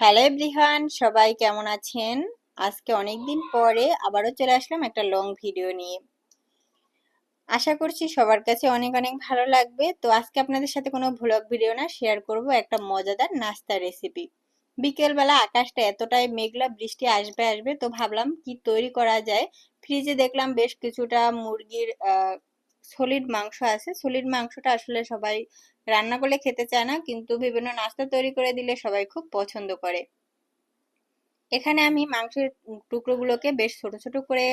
Hello everyone সবাই কেমন আছেন? আজকে অনেক দিন পরে আবারও চলে আসলাম একটা লং ভিডিও নিয়ে। আশা করছি সবার কাছে অনেক অনেক ভালো লাগবে। তো আজকে আপনাদের সাথে কোনো ভ্লগ ভিডিও না শেয়ার করব একটা মজাদার নাস্তা রেসিপি বিকেলবেলা আকাশটা এতটাই মেঘলা, বৃষ্টি আসবে আসবে, তো ভাবলাম কি তৈরি করা যায়। ফ্রিজে দেখলাম বেশ কিছুটা মুরগির সলিড মাংস আছে। সলিড মাংসটা আসলে সবাই রান্না করলে খেতে চায় না, কিন্তু বিভিন্ন নাস্তা তৈরি করে দিলে সবাই খুব পছন্দ করে। এখানে আমি মাংসের টুকরোগুলোকে বেশ ছোট ছোট করে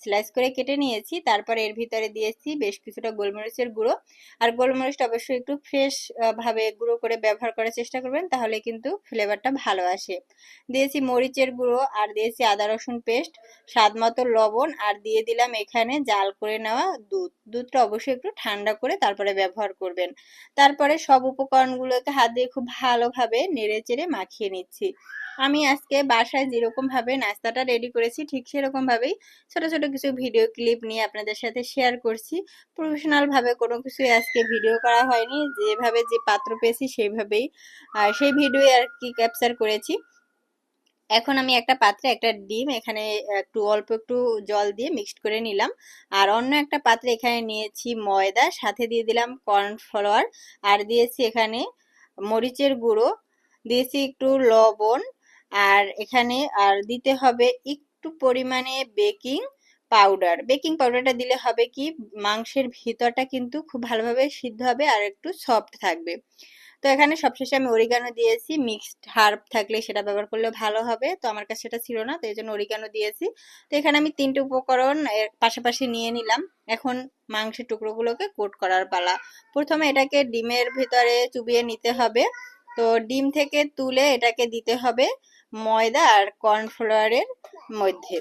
স্লাইস করে কেটে নিয়েছি। তারপর এর ভিতরে দিয়েছি বেশ কিছুটা গোলমরিচের গুঁড়ো। আর গোলমরিচটা অবশ্যই একটু ফ্রেশ ভাবে গুঁড়ো করে ব্যবহার করার চেষ্টা করবেন, তাহলে কিন্তু ফ্লেভারটা ভালো আসে। দিয়েছি মরিচের গুঁড়ো আর দিয়েছি আদা রসুন পেস্ট স্বাদ মতো লবণ আর দিয়ে দিলাম এখানে জাল করে নেওয়া দুধ। দুধটা অবশ্যই একটু ঠান্ডা করে তারপরে ব্যবহার করবেন। তারপরে সব উপকরণগুলোকে হাত দিয়ে খুব ভালোভাবে নেড়ে চেড়ে মাখিয়ে নিচ্ছি। আমি আজকে বাসায় যেরকম ভাবে নাস্তাটা রেডি করেছি, ঠিক সেরকম ভাবেই ছোট ছোট কিছু ভিডিও ক্লিপ নিয়ে আপনাদের সাথে শেয়ার করছি। প্রফেশনাল ভাবে কোনো কিছু আজকে ভিডিও করা হয়নি। যেভাবে যে পাত্র পেয়েছি সেইভাবেই সেই ভিডিও আর কি ক্যাপচার করেছি। এখন আমি একটা পাত্রে একটা ডিম, এখানে একটু অল্প একটু জল দিয়ে মিক্সড করে নিলাম। আর অন্য একটা পাত্রে এখানে নিয়েছি ময়দা, সাথে দিয়ে দিলাম কর্নফ্লাওয়ার আর দিয়েছি এখানে মরিচের গুঁড়ো, দিয়েছি একটু লবণ আর এখানে আর দিতে হবে একটু পরিমাণে বেকিং পাউডার। বেকিং পাউডারটা দিলে হবে কি, মাংসের ভিতরটা কিন্তু খুব ভালোভাবে সিদ্ধ হবে আর একটু সফট থাকবে। তো এখানে সবশেষে আমি অরিগানো দিয়েছি মিক্সড হার্ব থাকলে সেটা ব্যবহার করলে ভালো হবে। তো আমার কাছে সেটা ছিল না, তো এই জন্য অরিগানো দিয়েছি। তো এখানে আমি তিনটে উপকরণ এর পাশাপাশি নিয়ে নিলাম। এখন মাংসের টুকরোগুলোকে কোট করার পালা। প্রথমে এটাকে ডিমের ভিতরে চুবিয়ে নিতে হবে। তো ডিম থেকে তুলে এটাকে দিতে হবে ময়দা আর কর্নফ্লাওয়ারের মধ্যে।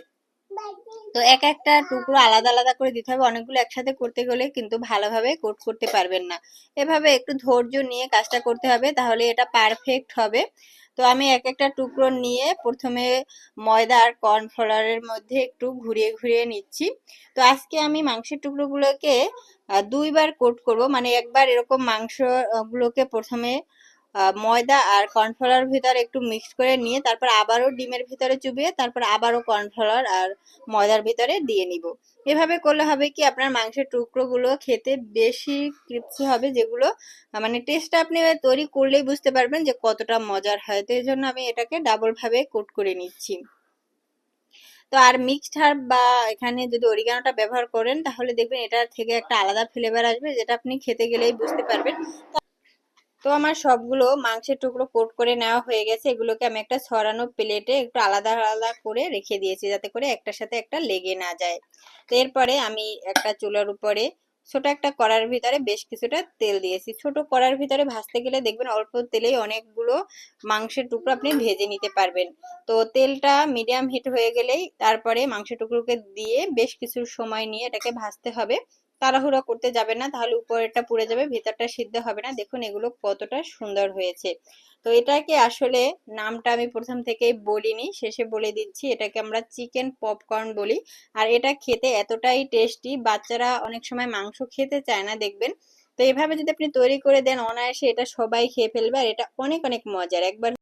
তো এক একটা টুকরো আলাদা আলাদা করে দিতে হবে, অনেকগুলো একসাথে করতে গেলে কিন্তু ভালোভাবে কোট করতে পারবেন না। এভাবে একটু ধৈর্য নিয়ে কাজটা করতে হবে, তাহলে এটা পারফেক্ট হবে। তো আমি এক একটা টুকরো নিয়ে প্রথমে ময়দা আর কর্নফ্লাওয়ারের মধ্যে একটু ঘুরিয়ে ঘুরিয়ে নিচ্ছি। তো আজকে আমি মাংসের টুকরোগুলোকে দুইবার কোট করব মানে একবার এরকম মাংসগুলোকে প্রথমে ময়দা আর কর্নফ্লাওয়ার ভিতরে একটু মিক্সড করে নিয়ে তারপর আবারও ডিমের ভিতরে চুবিয়ে তারপর আবারও কর্নফ্লাওয়ার আর ময়দার ভিতরে দিয়ে নিব। এভাবে করলে হবে কি আপনার মাংসের টুকরোগুলো খেতে বেশি ক্রিপসি হবে, যেগুলো মানে টেস্টটা আপনি তৈরি করলেই বুঝতে পারবেন যে কতটা মজার হয়। তো এই জন্য আমি এটাকে ডাবলভাবে কোট করে নিচ্ছি। তো আর মিক্সড হার্ব বা এখানে যদি অরিগানোটা ব্যবহার করেন, তাহলে দেখবেন এটা থেকে একটা আলাদা ফ্লেভার আসবে, যেটা আপনি খেতে গেলেই বুঝতে পারবেন। তো আমার সবগুলো মাংসের টুকরো কোট করে নেওয়া হয়ে গেছে। এগুলোকে আমি একটা ছড়ানো প্লেটে একটু আলাদা আলাদা করে রেখে দিয়েছি যাতে করে একটার সাথে একটা লেগে না যায়। তো এরপরে আমি একটা চুলার উপরে ছোট একটা কড়ার ভিতরে বেশ কিছুটা তেল দিয়েছি। ছোট কড়ার ভিতরে ভাজতে গেলে দেখবেন অল্প তেলেই অনেকগুলো মাংসের টুকরো আপনি ভেজে নিতে পারবেন। তো তেলটা মিডিয়াম হিট হয়ে গেলেই তারপরে মাংসের টুকরোকে দিয়ে বেশ কিছু সময় নিয়ে এটাকে ভাজতে হবে। তাড়াহুড়া করতে যাবে না, তাহলে উপরেরটা পুড়ে যাবে, ভেতরটা সিদ্ধ হবে না। দেখুন, এগুলো কতটা সুন্দর হয়েছে। তো এটাকে আসলে নামটা আমি প্রথম থেকেই বলিনি, শেষে বলে দিচ্ছি, এটাকে আমরা চিকেন পপকর্ন বলি। আর এটা খেতে এতটাই টেস্টি, বাচ্চারা অনেক সময় মাংস খেতে চায় না, দেখবেন। তো এভাবে যদি আপনি তৈরি করে দেন, অনায়াসে এটা সবাই খেয়ে ফেলবে, আর এটা অনেক অনেক মজার। একবার